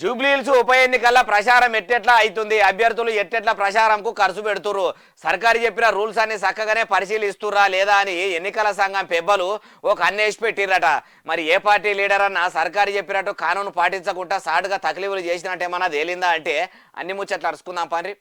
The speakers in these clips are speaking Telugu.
జూబ్లీహిల్స్ ఉప ఎన్నికల్లో ప్రచారం ఎట్టెట్లా అవుతుంది అభ్యర్థులు ఎట్టెట్లా ప్రచారంకు ఖర్చు పెడుతురు సర్కారు చెప్పిన రూల్స్ అన్ని చక్కగానే పరిశీలిస్తురా లేదా అని ఎన్నికల సంఘం పెబ్బలు ఒక అన్నేసి పెట్టిరట మరి ఏ పార్టీ లీడర్ అన్నా సర్కారు చెప్పినట్టు కానూను పాటించకుండా సాటుగా తక్లీఫులు చేసినట్టు ఏమన్నా తేలిందా అంటే అన్ని ముచ్చట్లు అరుచుకుందాం పని.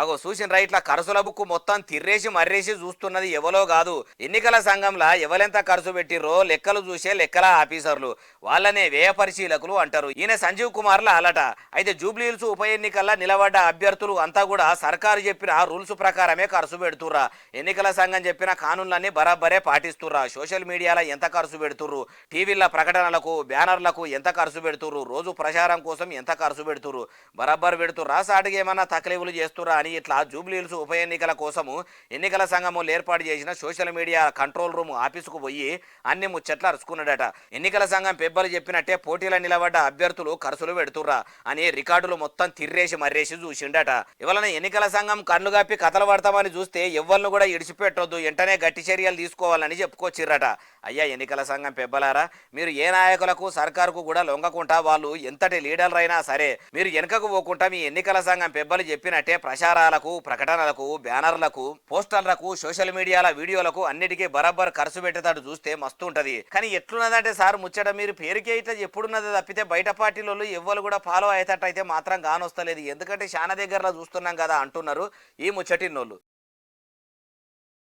అగో చూసిన రైట్ల ఖర్చుల బుక్కు మొత్తం తిర్రేసి మర్రేసి చూస్తున్నది ఎవలో కాదు. ఎన్నికల సంఘంలో ఎవలెంత ఖర్చు పెట్టిర్రో లెక్కలు చూసే లెక్కల ఆఫీసర్లు. వాళ్ళనే వ్యయ పరిశీలకులు అంటారు. ఈయన సంజీవ్ కుమార్ల అలట. అయితే జూబ్లీహిల్స్ ఉప ఎన్నికల్లో నిలబడ్డ అభ్యర్థులు అంతా కూడా సర్కారు చెప్పిన రూల్స్ ప్రకారమే ఖర్చు పెడుతుర్రా. ఎన్నికల సంఘం చెప్పిన కానూన్లన్నీ బరాబరే పాటిస్తుర్రా. సోషల్ మీడియాలో ఎంత ఖర్చు పెడుతుర్రు? టీవీల ప్రకటనలకు బ్యానర్లకు ఎంత ఖర్చు పెడుతుర్రు? రోజు ప్రచారం కోసం ఎంత ఖర్చు పెడుతుర్రు? బరాబర్ పెడుతుర్రా? సాటికి ఏమన్నా సేవలు చేస్తురా అని ఇట్లా జూబ్లీహిల్స్ ఉప ఎన్నికల కోసము ఎన్నికల సంఘము ఏర్పాటు చేసిన సోషల్ మీడియా కంట్రోల్ రూమ్ ఆఫీసుకు పోయి అన్ని ముచ్చట్లు అరుచుకున్నాడట. ఎన్నికల సంఘం పెబ్బలు చెప్పినట్టే పోటీల నిలబడ్డ అభ్యర్థులు ఖర్చులు పెడుతుర్రా అని రికార్డులు మొత్తం తిర్రేసి మర్రేసి చూసిండట. ఇవలన ఎన్నికల సంఘం కన్ను కప్పి కథలు పడతామని చూస్తే ఎవ్వరిని కూడా ఇడిచిపెట్టొద్దు వెంటనే గట్టి చర్యలు తీసుకోవాలని చెప్పుకొచ్చిర్రట. అయ్యా ఎన్నికల సంఘం పెబ్బలారా? మీరు ఏ నాయకులకు సర్కారుకు కూడా లొంగకుండా వాళ్ళు ఎంతటి లీడర్లు అయినా సరే మీరు వెనుకకు పోకుండా మీ ఎన్నికల సంఘం పెబ్బలు చెప్పినట్టే ప్రచారాలకు ప్రకటనలకు బ్యానర్లకు పోస్టర్లకు సోషల్ మీడియాల వీడియోలకు అన్నిటికీ బరబ్బర్ ఖర్చు పెట్టేటట్టు చూస్తే మస్తు ఉంటది. కానీ ఎట్లున్నదంటే సార్ ముచ్చట మీరు పేరుకే ఇట్లా ఎప్పుడున్నది తప్పితే బయట పార్టీలలో ఎవ్వరు కూడా ఫాలో అయ్యేటట్టు అయితే మాత్రం కానొస్తలేదు ఎందుకంటే చాలా దగ్గరలో చూస్తున్నాం కదా అంటున్నారు ఈ ముచ్చటిన్నోళ్ళు.